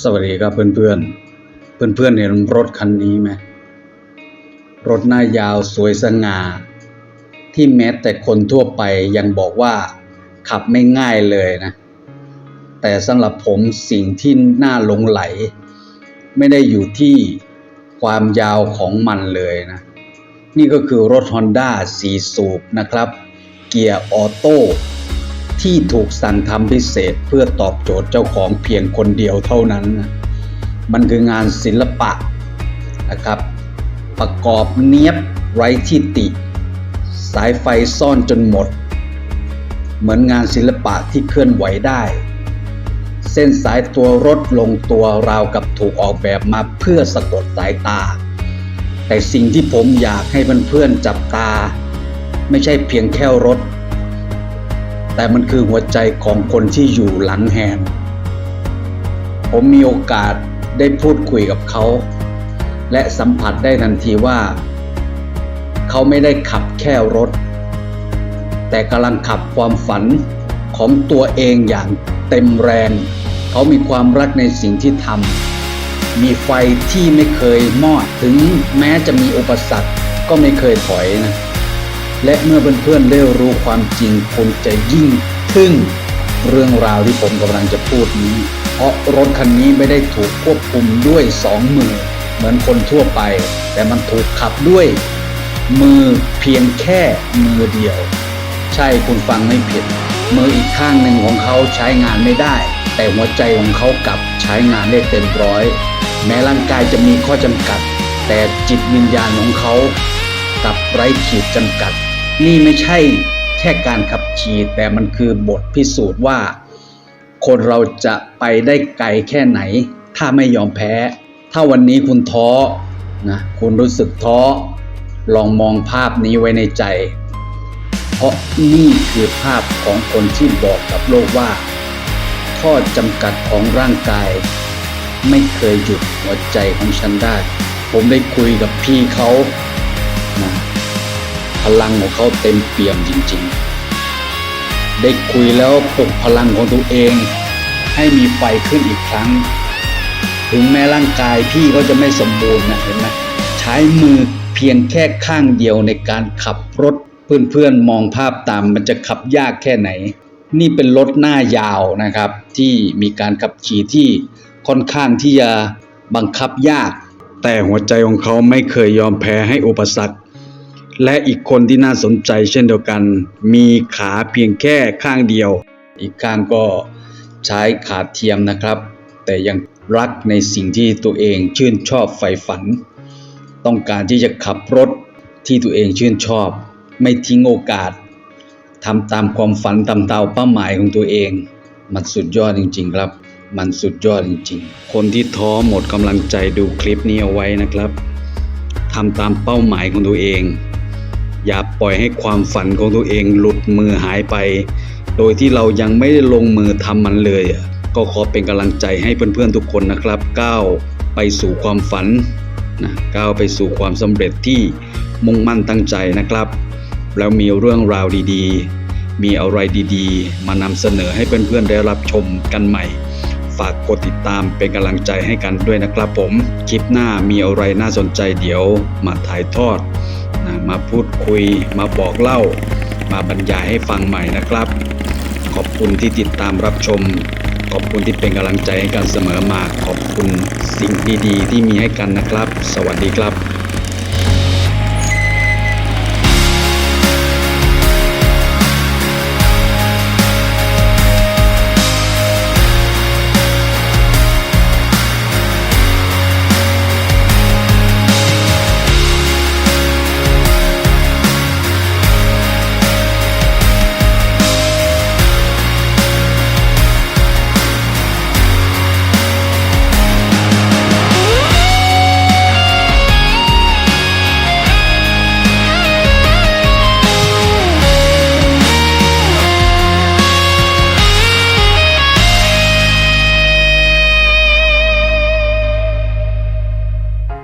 สวัสดีครับเพื่อนๆเพื่อนๆเห็นรถคันนี้ไหมรถหน้ายาวสวยสง่า ที่แม้แต่คนทั่วไปยังบอกว่าขับไม่ง่ายเลยนะ แต่สำหรับผมสิ่งที่น่าหลงไหล ไม่ได้อยู่ที่ความยาวของมันเลยนะ นี่ก็คือรถ Honda 4 สูบนะครับ เกียร์ออโต้ ที่ถูกสั่งทำพิเศษเพื่อตอบโจทย์เจ้าของเพียงคนเดียวเท่านั้น มันคืองานศิลปะนะครับ ประกอบเนียบไร้ที่ติ สายไฟซ่อนจนหมด เหมือนงานศิลปะที่เคลื่อนไหวได้ เส้นสายตัวรถลงตัวราวกับถูกออกแบบมาเพื่อสะกดสายตา แต่สิ่งที่ผมอยากให้เพื่อนๆจับตา ไม่ใช่เพียงแค่รถ แต่มันคือหัวใจของคนที่อยู่หลังแฮนผมมีโอกาสได้พูดคุยกับเขา และสัมผัสได้ทันทีว่า เขาไม่ได้ขับแค่รถ แต่กำลังขับความฝันของตัวเองอย่างเต็มแรง เขามีความรักในสิ่งที่ทำมีไฟที่ไม่เคยมอดถึงแม้จะมีอุปสรรคก็ไม่เคยถอยนะ และเมื่อเพื่อนๆได้รู้ความจริงคุณจะยิ่งทึ่งเรื่องราวที่ผมกำลังจะพูดนี้ เพราะรถคันนี้ไม่ได้ถูกควบคุมด้วยสองมือ เหมือนคนทั่วไป แต่มันถูกขับด้วย มือเพียงแค่มือเดียว ใช่คุณฟังไม่ผิด มืออีกข้างหนึ่งของเขาใช้งานไม่ได้ แต่หัวใจของเขากลับใช้งานได้เต็มร้อย แม้ร่างกายจะมีข้อจำกัด แต่จิตวิญญาณของเขากลับไร้ขีดจำกัด นี่ไม่ใช่แค่การขับขี่แต่มันคือบทพิสูจน์ว่า คนเราจะไปได้ไกลแค่ไหน ถ้าไม่ยอมแพ้ ถ้าวันนี้คุณท้อนะคุณรู้สึกท้อ ลองมองภาพนี้ไว้ในใจ เพราะนี่คือภาพของคนที่บอกกับโลกว่า ข้อจำกัดของร่างกาย ไม่เคยหยุดหัวใจของฉันได้ ผมได้คุยกับพี่เขา พลังของเขาเต็มเปี่ยมจริงๆ ได้คุยแล้วปลุกพลังของตัวเอง ให้มีไฟขึ้นอีกครั้ง ถึงแม้ร่างกายพี่เขาจะไม่สมบูรณ์นะเห็นไหมใช้มือเพียงแค่ข้างเดียวในการขับรถเพื่อนๆมองภาพตามมันจะขับยากแค่ไหน นี่เป็นรถหน้ายาวนะครับ ที่มีการขับขี่ที่ค่อนข้างที่จะบังคับยาก แต่หัวใจของเขาไม่เคยยอมแพ้ให้อุปสรรค และอีกคนที่น่าสนใจเช่นเดียวกัน มีขาเพียงแค่ข้างเดียว อีกข้างก็ใช้ขาเทียมนะครับ แต่ยังรักในสิ่งที่ตัวเองชื่นชอบใฝ่ฝัน ต้องการที่จะขับรถที่ตัวเองชื่นชอบ ไม่ทิ้งโอกาสทำตามความฝันตามเตาเป้าหมายของตัวเอง มันสุดยอดจริง ๆ ครับ มันสุดยอดจริง ๆ คนที่ท้อหมดกำลังใจดูคลิปนี้เอาไว้นะครับทำตามเป้าหมายของตัวเอง อย่าปล่อยให้ความฝันของตัวเองหลุดมือหายไป โดยที่เรายังไม่ได้ลงมือทำมันเลย ก็ขอเป็นกำลังใจให้เพื่อนๆทุกคนนะครับก้าวไปสู่ความฝันนะก้าวไปสู่ความสำเร็จที่มุ่งมั่นตั้งใจนะครับ แล้วมีเรื่องราวดีๆ มีอะไรดีๆ มานำเสนอให้เพื่อนๆได้รับชมกันใหม่ ฝากกดติดตามเป็นกำลังใจให้กันด้วยนะครับผม คลิปหน้ามีอะไรน่าสนใจเดี๋ยวมาถ่ายทอดนะมาพูดคุย มาบอกเล่า มาบรรยายให้ฟังใหม่นะครับ ขอบคุณที่ติดตามรับชม ขอบคุณที่เป็นกำลังใจให้กันเสมอมา ขอบคุณสิ่งดีๆ ที่มีให้กันนะครับ สวัสดีครับ